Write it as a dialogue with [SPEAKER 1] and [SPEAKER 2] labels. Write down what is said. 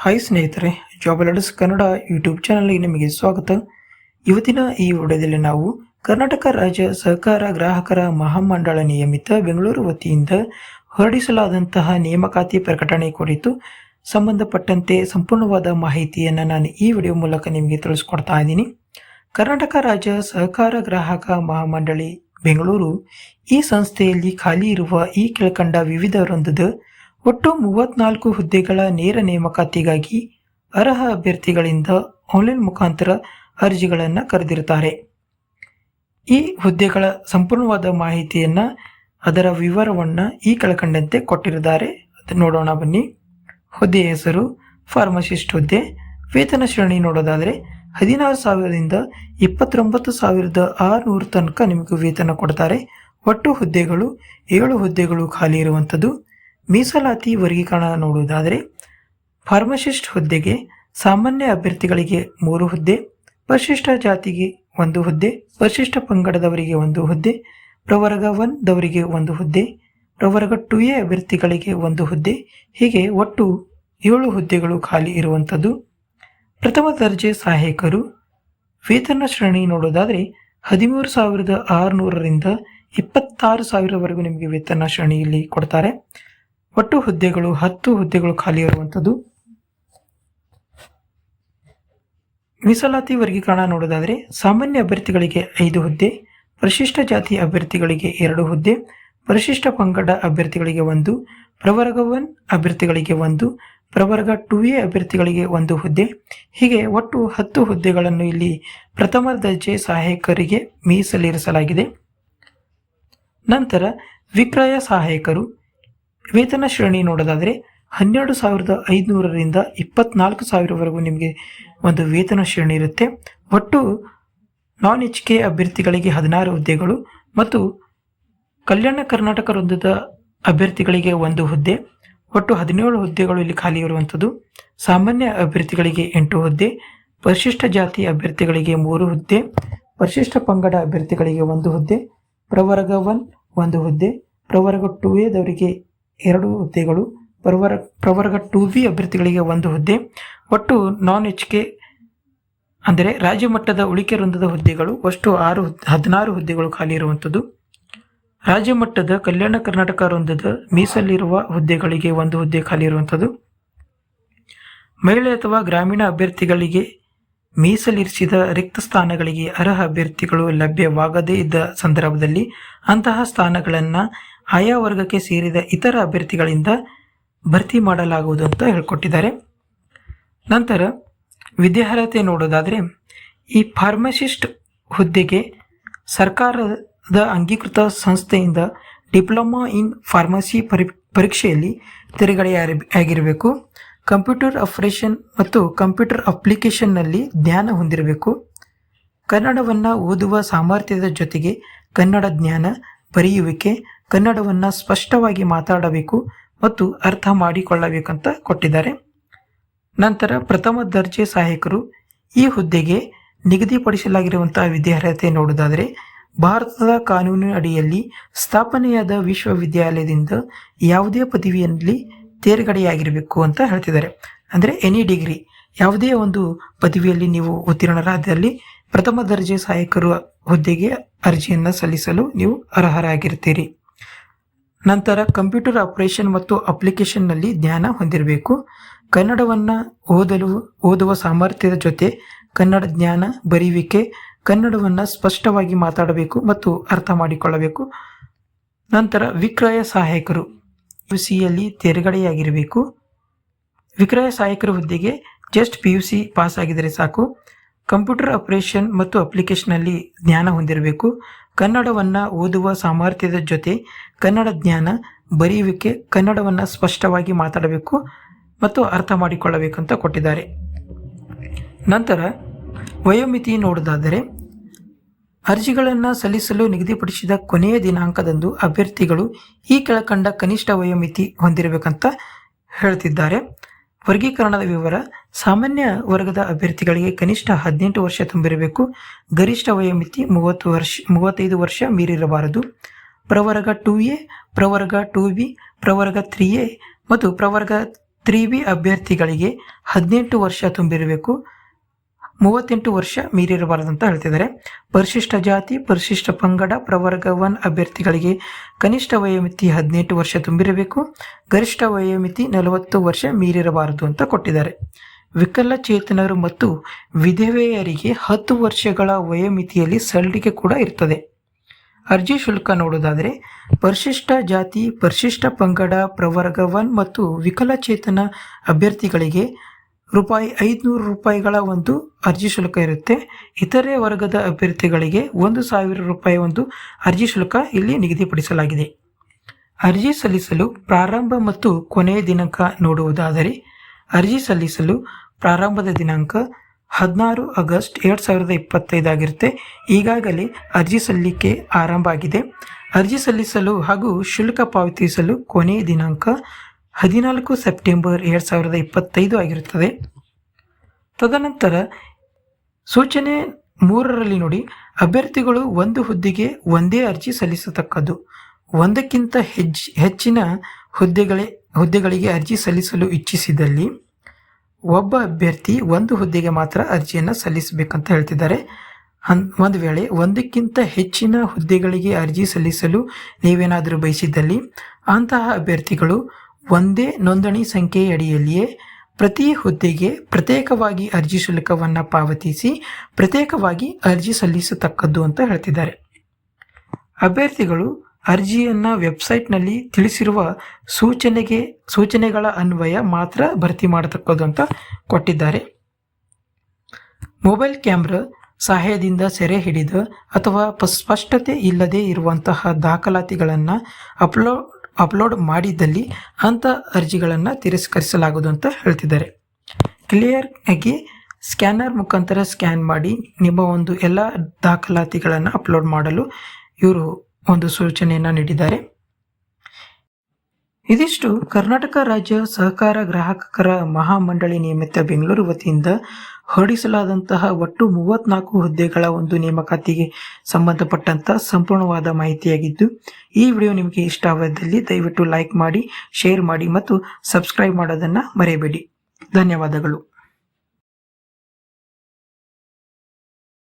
[SPEAKER 1] Hi ಸ್ನೇಹಿತರೆ job ಲಡರ್ಸ್ Kannada YouTube ಚಾನಲ್ಗೆ ನಿಮಗೆ ಸ್ವಾಗತ. ಇವತ್ತಿನ ಈ ವಿಡಿಯೋದಲ್ಲಿ ನಾವು ಕರ್ನಾಟಕ ರಾಜ್ಯ ಸಹಕಾರ ಗ್ರಾಹಕರ ಮಹಾಮಂಡಳ ನಿಯಮಿತ ಬೆಂಗಳೂರು ವತಿಯಿಂದ ಹೊರಡಿಸಲಾದಂತಹ ನೇಮಕಾತಿ ಪ್ರಕಟಣೆ ಕುರಿತು ಸಂಬಂಧಪಟ್ಟಂತೆ ಸಂಪೂರ್ಣವಾದ ಮಾಹಿತಿಯನ್ನು ನಾನು ಈ ವಿಡಿಯೋ ಮೂಲಕ ನಿಮಗೆ ತಿಳಿಸ್ಕೊಡ್ತಾ ಇದ್ದೀನಿ. ಕರ್ನಾಟಕ ರಾಜ್ಯ ಸಹಕಾರ ಗ್ರಾಹಕ ಮಹಾಮಂಡಳಿ ಬೆಂಗಳೂರು ಈ ಸಂಸ್ಥೆಯಲ್ಲಿ ಖಾಲಿ ಇರುವ ಈ ಕೆಳಕಂಡ ವಿವಿಧ ವೃಂದದ ಒಟ್ಟು ಮೂವತ್ನಾಲ್ಕು ಹುದ್ದೆಗಳ ನೇರ ನೇಮಕಾತಿಗಾಗಿ ಅರ್ಹ ಅಭ್ಯರ್ಥಿಗಳಿಂದ ಆನ್ಲೈನ್ ಮುಖಾಂತರ ಅರ್ಜಿಗಳನ್ನು ಕರೆದಿರುತ್ತಾರೆ. ಈ ಹುದ್ದೆಗಳ ಸಂಪೂರ್ಣವಾದ ಮಾಹಿತಿಯನ್ನು ಅದರ ವಿವರವನ್ನು ಈ ಕೆಳಕಂಡಂತೆ ಕೊಟ್ಟಿದ್ದಾರೆ ಅದನ್ನು ನೋಡೋಣ ಬನ್ನಿ. ಹುದ್ದೆಯ ಹೆಸರು, ಫಾರ್ಮಸಿಸ್ಟ್ ಹುದ್ದೆ, ವೇತನ ಶ್ರೇಣಿ ನೋಡೋದಾದರೆ ಹದಿನಾರು ಸಾವಿರದಿಂದ ಇಪ್ಪತ್ತೊಂಬತ್ತು ಸಾವಿರದ ಆರುನೂರು ತನಕ ನಿಮಗೆ ವೇತನ ಕೊಡ್ತಾರೆ. ಒಟ್ಟು ಹುದ್ದೆಗಳು ಏಳು ಹುದ್ದೆಗಳು ಖಾಲಿ ಇರುವಂಥದ್ದು ಮೀಸಲಾತಿ ವರ್ಗೀಕರಣ ನೋಡುವುದಾದರೆ, ಫಾರ್ಮಸಿಸ್ಟ್ ಹುದ್ದೆಗೆ ಸಾಮಾನ್ಯ ಅಭ್ಯರ್ಥಿಗಳಿಗೆ ಮೂರು ಹುದ್ದೆ, ಪರಿಶಿಷ್ಟ ಜಾತಿಗೆ ಒಂದು ಹುದ್ದೆ, ಪರಿಶಿಷ್ಟ ಪಂಗಡದವರಿಗೆ ಒಂದು ಹುದ್ದೆ, ಪ್ರವರ್ಗ ಒನ್ ದವರಿಗೆ ಒಂದು ಹುದ್ದೆ, ಪ್ರವರ್ಗ ಟು ಎ ಅಭ್ಯರ್ಥಿಗಳಿಗೆ ಒಂದು ಹುದ್ದೆ, ಹೀಗೆ ಒಟ್ಟು ಏಳು ಹುದ್ದೆಗಳು ಖಾಲಿ ಇರುವಂಥದ್ದು. ಪ್ರಥಮ ದರ್ಜೆ ಸಹಾಯಕರು, ವೇತನ ಶ್ರೇಣಿ ನೋಡೋದಾದರೆ ಹದಿಮೂರು ಸಾವಿರದ ಆರುನೂರರಿಂದ ಇಪ್ಪತ್ತಾರು ಸಾವಿರವರೆಗೂ ನಿಮಗೆ ವೇತನ ಶ್ರೇಣಿಯಲ್ಲಿ ಕೊಡ್ತಾರೆ. ಒಟ್ಟು ಹುದ್ದೆಗಳು, ಹತ್ತು ಹುದ್ದೆಗಳು ಖಾಲಿ ಇರುವಂಥದ್ದು. ಮೀಸಲಾತಿ ವರ್ಗೀಕರಣ ನೋಡೋದಾದರೆ, ಸಾಮಾನ್ಯ ಅಭ್ಯರ್ಥಿಗಳಿಗೆ ಐದು ಹುದ್ದೆ, ಪರಿಶಿಷ್ಟ ಜಾತಿ ಅಭ್ಯರ್ಥಿಗಳಿಗೆ ಎರಡು ಹುದ್ದೆ, ಪರಿಶಿಷ್ಟ ಪಂಗಡ ಅಭ್ಯರ್ಥಿಗಳಿಗೆ ಒಂದು ಪ್ರವರ್ಗ ಒನ್ ಅಭ್ಯರ್ಥಿಗಳಿಗೆ ಒಂದು, ಪ್ರವರ್ಗ ಟು ಎ ಅಭ್ಯರ್ಥಿಗಳಿಗೆ ಒಂದು ಹುದ್ದೆ. ಹೀಗೆ ಒಟ್ಟು ಹತ್ತು ಹುದ್ದೆಗಳನ್ನು ಇಲ್ಲಿ ಪ್ರಥಮ ದರ್ಜೆ ಸಹಾಯಕರಿಗೆ ಮೀಸಲಿರಿಸಲಾಗಿದೆ. ನಂತರ ವಿಕ್ರಯ ಸಹಾಯಕರು ವೇತನ ಶ್ರೇಣಿ ನೋಡೋದಾದರೆ ಹನ್ನೆರಡು ಸಾವಿರದ ಐದುನೂರರಿಂದ ಇಪ್ಪತ್ನಾಲ್ಕು ಸಾವಿರವರೆಗೂ ನಿಮಗೆ ಒಂದು ವೇತನ ಶ್ರೇಣಿ ಇರುತ್ತೆ. ಒಟ್ಟು ನಾನ್ ಎಚ್ ಕೆ ಅಭ್ಯರ್ಥಿಗಳಿಗೆ ಹದಿನಾರು ಹುದ್ದೆಗಳು ಮತ್ತು ಕಲ್ಯಾಣ ಕರ್ನಾಟಕ ವೃಂದದ ಅಭ್ಯರ್ಥಿಗಳಿಗೆ ಒಂದು ಹುದ್ದೆ. ಒಟ್ಟು ಹದಿನೇಳು ಹುದ್ದೆಗಳು ಇಲ್ಲಿ ಖಾಲಿ ಇರುವಂಥದ್ದು. ಸಾಮಾನ್ಯ ಅಭ್ಯರ್ಥಿಗಳಿಗೆ ಎಂಟು ಹುದ್ದೆ. ಪರಿಶಿಷ್ಟ ಜಾತಿ ಅಭ್ಯರ್ಥಿಗಳಿಗೆ ಮೂರು ಹುದ್ದೆ. ಪರಿಶಿಷ್ಟ ಪಂಗಡ ಅಭ್ಯರ್ಥಿಗಳಿಗೆ ಒಂದು ಹುದ್ದೆ. ಪ್ರವರ್ಗ ಒನ್ ಒಂದು ಹುದ್ದೆ. ಪ್ರವರ್ಗ ಟು ಎದವರಿಗೆ ಎರಡು ಹುದ್ದೆಗಳು, ಪ್ರವರ್, ಪ್ರವರ್ಗ ಟು ಬಿ ಅಭ್ಯರ್ಥಿಗಳಿಗೆ ಒಂದು ಹುದ್ದೆ, ಒಟ್ಟು ನಾನ್ ಎಚ್ ಕೆ ಅಂದರೆ ರಾಜ್ಯ ಮಟ್ಟದ ಉಳಿಕೆ ವೃಂದದ ಹುದ್ದೆಗಳು, ಒಟ್ಟು ಆರು ಹುದ್- ಹದಿನಾರು ಹುದ್ದೆಗಳು ಖಾಲಿ ಇರುವಂಥದ್ದು. ರಾಜ್ಯ ಮಟ್ಟದ ಕಲ್ಯಾಣ ಕರ್ನಾಟಕ ವೃಂದದ ಮೀಸಲಿರುವ ಹುದ್ದೆಗಳಿಗೆ ಒಂದು ಹುದ್ದೆ ಖಾಲಿ ಇರುವಂಥದ್ದು. ಮಹಿಳೆ ಅಥವಾ ಗ್ರಾಮೀಣ ಅಭ್ಯರ್ಥಿಗಳಿಗೆ ಮೀಸಲಿರಿಸಿದ ರಿಕ್ತ ಸ್ಥಾನಗಳಿಗೆ ಅರ್ಹ ಅಭ್ಯರ್ಥಿಗಳು ಲಭ್ಯವಾಗದೇ ಇದ್ದ ಸಂದರ್ಭದಲ್ಲಿ ಅಂತಹ ಸ್ಥಾನಗಳನ್ನು ಆಯಾ ವರ್ಗಕ್ಕೆ ಸೇರಿದ ಇತರ ಅಭ್ಯರ್ಥಿಗಳಿಂದ ಭರ್ತಿ ಮಾಡಲಾಗುವುದು ಅಂತ ಹೇಳ್ಕೊಟ್ಟಿದ್ದಾರೆ. ನಂತರ ವಿದ್ಯಾರ್ಹತೆ ನೋಡೋದಾದರೆ, ಈ ಫಾರ್ಮಸಿಸ್ಟ್ ಹುದ್ದೆಗೆ ಸರ್ಕಾರದ ಅಂಗೀಕೃತ ಸಂಸ್ಥೆಯಿಂದ ಡಿಪ್ಲೊಮಾ ಇನ್ ಫಾರ್ಮಸಿ ಪರಿ, ಪರೀಕ್ಷೆಯಲ್ಲಿ ತೆರೆಗಡೆ ಆಗಿರಬೇಕು. ಕಂಪ್ಯೂಟರ್ ಆಪರೇಷನ್ ಮತ್ತು ಕಂಪ್ಯೂಟರ್ ಅಪ್ಲಿಕೇಶನ್ನಲ್ಲಿ ಜ್ಞಾನ ಹೊಂದಿರಬೇಕು. ಕನ್ನಡವನ್ನು ಓದುವ ಸಾಮರ್ಥ್ಯದ ಜೊತೆಗೆ ಕನ್ನಡ ಜ್ಞಾನ ಬರೆಯುವಿಕೆ ಕನ್ನಡವನ್ನು ಸ್ಪಷ್ಟವಾಗಿ ಮಾತಾಡಬೇಕು ಮತ್ತು ಅರ್ಥ ಮಾಡಿಕೊಳ್ಳಬೇಕಂತ ಕೊಟ್ಟಿದ್ದಾರೆ. ನಂತರ ಪ್ರಥಮ ದರ್ಜೆ ಸಹಾಯಕರು ಈ ಹುದ್ದೆಗೆ ನಿಗದಿಪಡಿಸಲಾಗಿರುವಂತಹ ವಿದ್ಯಾರ್ಹತೆ ನೋಡುವುದಾದರೆ, ಭಾರತದ ಕಾನೂನು ಅಡಿಯಲ್ಲಿ ಸ್ಥಾಪನೆಯಾದ ವಿಶ್ವವಿದ್ಯಾಲಯದಿಂದ ಯಾವುದೇ ಪದವಿಯಲ್ಲಿ ತೇರ್ಗಡೆಯಾಗಿರಬೇಕು ಅಂತ ಹೇಳ್ತಿದ್ದಾರೆ. ಅಂದರೆ ಎನಿ ಡಿಗ್ರಿ, ಯಾವುದೇ ಒಂದು ಪದವಿಯಲ್ಲಿ ನೀವು ಉತ್ತೀರ್ಣರಾದಲ್ಲಿ ಪ್ರಥಮ ದರ್ಜೆ ಸಹಾಯಕರು ಹುದ್ದೆಗೆ ಅರ್ಜಿಯನ್ನು ಸಲ್ಲಿಸಲು ನೀವು ಅರ್ಹರಾಗಿರ್ತೀರಿ ನಂತರ ಕಂಪ್ಯೂಟರ್ ಆಪರೇಷನ್ ಮತ್ತು ಅಪ್ಲಿಕೇಶನ್ನಲ್ಲಿ ಜ್ಞಾನ ಹೊಂದಿರಬೇಕು. ಕನ್ನಡವನ್ನು ಓದಲು, ಓದುವ ಸಾಮರ್ಥ್ಯದ ಜೊತೆ ಕನ್ನಡ ಜ್ಞಾನ ಬರೆಯುವಿಕೆ, ಕನ್ನಡವನ್ನು ಸ್ಪಷ್ಟವಾಗಿ ಮಾತಾಡಬೇಕು ಮತ್ತು ಅರ್ಥ ಮಾಡಿಕೊಳ್ಳಬೇಕು. ನಂತರ ವಿಕ್ರಯ ಸಹಾಯಕರು ಯು ಸಿಯಲ್ಲಿ ತೇರ್ಗಡೆಯಾಗಿರಬೇಕು. ವಿಕ್ರಯ ಸಹಾಯಕರ ಹುದ್ದೆಗೆ just P U C pass ಆಗಿದರೆ ಸಾಕು. ಕಂಪ್ಯೂಟರ್ ಆಪರೇಷನ್ ಮತ್ತು ಅಪ್ಲಿಕೇಶನ್ನಲ್ಲಿ ಜ್ಞಾನ ಹೊಂದಿರಬೇಕು. ಕನ್ನಡವನ್ನು ಓದುವ ಸಾಮರ್ಥ್ಯದ ಜೊತೆ ಕನ್ನಡ ಜ್ಞಾನ ಬರೆಯುವಿಕೆ ಕನ್ನಡವನ್ನು ಸ್ಪಷ್ಟವಾಗಿ ಮಾತಾಡಬೇಕು ಮತ್ತು ಅರ್ಥ ಮಾಡಿಕೊಳ್ಳಬೇಕಂತ ಕೊಟ್ಟಿದ್ದಾರೆ. ನಂತರ ವಯೋಮಿತಿ ನೋಡೋದಾದರೆ ಅರ್ಜಿಗಳನ್ನು ಸಲ್ಲಿಸಲು ನಿಗದಿಪಡಿಸಿದ ಕೊನೆಯ ದಿನಾಂಕದಂದು ಅಭ್ಯರ್ಥಿಗಳು ಈ ಕೆಳಕಂಡ ಕನಿಷ್ಠ ವಯೋಮಿತಿ ಹೊಂದಿರಬೇಕಂತ ಹೇಳ್ತಿದ್ದಾರೆ. ವರ್ಗೀಕರಣದ ವಿವರ, ಸಾಮಾನ್ಯ ವರ್ಗದ ಅಭ್ಯರ್ಥಿಗಳಿಗೆ ಕನಿಷ್ಠ ಹದಿನೆಂಟು ವರ್ಷ ತುಂಬಿರಬೇಕು. ಗರಿಷ್ಠ ವಯೋಮಿತಿ ಮೂವತ್ತು ವರ್ಷ, ಮೂವತ್ತೈದು ವರ್ಷ ಮೀರಿರಬಾರದು. ಪ್ರವರ್ಗ ಟು ಎ ಪ್ರವರ್ಗ ಟು ಬಿ ಪ್ರವರ್ಗ ತ್ರೀ ಎ ಮತ್ತು ಪ್ರವರ್ಗ ತ್ರೀ ಬಿ ಅಭ್ಯರ್ಥಿಗಳಿಗೆ ಹದಿನೆಂಟು ವರ್ಷ ತುಂಬಿರಬೇಕು. ಮೂವತ್ತೆಂಟು ವರ್ಷ ಮೀರಿರಬಾರದು ಅಂತ ಹೇಳ್ತಿದ್ದಾರೆ. ಪರಿಶಿಷ್ಟ ಜಾತಿ, ಪರಿಶಿಷ್ಟ ಪಂಗಡ, ಪ್ರವರ್ಗ ಒನ್ ಅಭ್ಯರ್ಥಿಗಳಿಗೆ ಕನಿಷ್ಠ ವಯೋಮಿತಿ ಹದಿನೆಂಟು ವರ್ಷ ತುಂಬಿರಬೇಕು. ಗರಿಷ್ಠ ವಯೋಮಿತಿ ನಲವತ್ತು ವರ್ಷ ಮೀರಿರಬಾರದು ಅಂತ ಕೊಟ್ಟಿದ್ದಾರೆ. ವಿಕಲಚೇತನರು ಮತ್ತು ವಿಧವೆಯರಿಗೆ ಹತ್ತು ವರ್ಷಗಳ ವಯೋಮಿತಿಯಲ್ಲಿ ಸಲ್ಲಿಕೆ ಕೂಡ ಇರ್ತದೆ. ಅರ್ಜಿ ಶುಲ್ಕ ನೋಡೋದಾದರೆ, ಪರಿಶಿಷ್ಟ ಜಾತಿ, ಪರಿಶಿಷ್ಟ ಪಂಗಡ, ಪ್ರವರ್ಗ ಒನ್ ಮತ್ತು ವಿಕಲಚೇತನ ಅಭ್ಯರ್ಥಿಗಳಿಗೆ ರೂಪಾಯಿ ಐದುನೂರು ರೂಪಾಯಿಗಳ ಒಂದು ಅರ್ಜಿ ಶುಲ್ಕ ಇರುತ್ತೆ. ಇತರೆ ವರ್ಗದ ಅಭ್ಯರ್ಥಿಗಳಿಗೆ ಒಂದು ಸಾವಿರ ರೂಪಾಯಿ ಒಂದು ಅರ್ಜಿ ಶುಲ್ಕ ಇಲ್ಲಿ ನಿಗದಿಪಡಿಸಲಾಗಿದೆ. ಅರ್ಜಿ ಸಲ್ಲಿಸಲು ಪ್ರಾರಂಭ ಮತ್ತು ಕೊನೆಯ ದಿನಾಂಕ ನೋಡುವುದಾದರೆ, ಅರ್ಜಿ ಸಲ್ಲಿಸಲು ಪ್ರಾರಂಭದ ದಿನಾಂಕ ಹದಿನಾರು ಆಗಸ್ಟ್ ಎರಡು ಸಾವಿರದ ಇಪ್ಪತ್ತೈದಾಗಿರುತ್ತೆ ಈಗಾಗಲೇ ಅರ್ಜಿ ಸಲ್ಲಿಕೆ ಆರಂಭ ಆಗಿದೆ. ಅರ್ಜಿ ಸಲ್ಲಿಸಲು ಹಾಗೂ ಶುಲ್ಕ ಪಾವತಿಸಲು ಕೊನೆಯ ದಿನಾಂಕ ಹದಿನಾಲ್ಕು ಸೆಪ್ಟೆಂಬರ್ ಎರಡು ಸಾವಿರದ ಇಪ್ಪತ್ತೈದು ಆಗಿರುತ್ತದೆ. ತದನಂತರ ಸೂಚನೆ ಮೂರರಲ್ಲಿ ನೋಡಿ, ಅಭ್ಯರ್ಥಿಗಳು ಒಂದು ಹುದ್ದೆಗೆ ಒಂದೇ ಅರ್ಜಿ ಸಲ್ಲಿಸತಕ್ಕದ್ದು. ಒಂದಕ್ಕಿಂತ ಹೆಜ್, ಹೆಚ್ಚಿನ ಹುದ್ದೆಗಳೇ, ಹುದ್ದೆಗಳಿಗೆ ಅರ್ಜಿ ಸಲ್ಲಿಸಲು ಇಚ್ಛಿಸಿದಲ್ಲಿ ಒಬ್ಬ ಅಭ್ಯರ್ಥಿ ಒಂದು ಹುದ್ದೆಗೆ ಮಾತ್ರ ಅರ್ಜಿಯನ್ನು ಸಲ್ಲಿಸಬೇಕಂತ ಹೇಳ್ತಿದ್ದಾರೆ. ಅನ್ ಒಂದು ವೇಳೆ ಒಂದಕ್ಕಿಂತ ಹೆಚ್ಚಿನ ಹುದ್ದೆಗಳಿಗೆ ಅರ್ಜಿ ಸಲ್ಲಿಸಲು ನೀವೇನಾದರೂ ಬಯಸಿದ್ದಲ್ಲಿ ಅಂತಹ ಅಭ್ಯರ್ಥಿಗಳು ಒಂದೇ ನೋಂದಣಿ ಸಂಖ್ಯೆಯಡಿಯಲ್ಲಿಯೇ ಪ್ರತಿ ಹುದ್ದೆಗೆ ಪ್ರತ್ಯೇಕವಾಗಿ ಅರ್ಜಿ ಶುಲ್ಕವನ್ನು ಪಾವತಿಸಿ ಪ್ರತ್ಯೇಕವಾಗಿ ಅರ್ಜಿ ಸಲ್ಲಿಸತಕ್ಕದ್ದು ಅಂತ ಹೇಳ್ತಿದ್ದಾರೆ. ಅಭ್ಯರ್ಥಿಗಳು ಅರ್ಜಿಯನ್ನು ವೆಬ್ಸೈಟ್ನಲ್ಲಿ ತಿಳಿಸಿರುವ ಸೂಚನೆಗೆ, ಸೂಚನೆಗಳ ಅನ್ವಯ ಮಾತ್ರ ಭರ್ತಿ ಮಾಡತಕ್ಕದ್ದು ಅಂತ ಕೊಟ್ಟಿದ್ದಾರೆ. ಮೊಬೈಲ್ ಕ್ಯಾಮ್ರಾ ಸಹಾಯದಿಂದ ಸೆರೆ ಹಿಡಿದ ಅಥವಾ ಸ್ಪಷ್ಟತೆ ಇಲ್ಲದೆ ಇರುವಂತಹ ದಾಖಲಾತಿಗಳನ್ನು ಅಪ್ಲೋಡ್ ಅಪ್ಲೋಡ್ ಮಾಡಿದ್ದಲ್ಲಿ ಅಂಥ ಅರ್ಜಿಗಳನ್ನು ತಿರಸ್ಕರಿಸಲಾಗುವುದು ಅಂತ ಹೇಳ್ತಿದ್ದಾರೆ. ಕ್ಲಿಯರ್ ಆಗಿ ಸ್ಕ್ಯಾನರ್ ಮುಖಾಂತರ ಸ್ಕ್ಯಾನ್ ಮಾಡಿ ನಿಮ್ಮ ಒಂದು ಎಲ್ಲ ದಾಖಲಾತಿಗಳನ್ನು ಅಪ್ಲೋಡ್ ಮಾಡಲು ಇವರು ಒಂದು ಸೂಚನೆಯನ್ನು ನೀಡಿದ್ದಾರೆ. ಇದಿಷ್ಟು ಕರ್ನಾಟಕ ರಾಜ್ಯ ಸಹಕಾರ ಗ್ರಾಹಕರ ಮಹಾಮಂಡಳಿ ನಿಯಮಿತ ಬೆಂಗಳೂರು ವತಿಯಿಂದ ಹೊರಡಿಸಲಾದಂತಹ ಒಟ್ಟು ಮೂವತ್ನಾಲ್ಕು ಹುದ್ದೆಗಳ ಒಂದು ನೇಮಕಾತಿಗೆ ಸಂಬಂಧಪಟ್ಟಂತಹ ಸಂಪೂರ್ಣವಾದ ಮಾಹಿತಿಯಾಗಿದ್ದು, ಈ ವಿಡಿಯೋ ನಿಮಗೆ ಇಷ್ಟವಾದಲ್ಲಿ ದಯವಿಟ್ಟು ಲೈಕ್ ಮಾಡಿ, ಶೇರ್ ಮಾಡಿ ಮತ್ತು ಸಬ್ಸ್ಕ್ರೈಬ್ ಮಾಡೋದನ್ನು ಮರೆಯಬೇಡಿ. ಧನ್ಯವಾದಗಳು.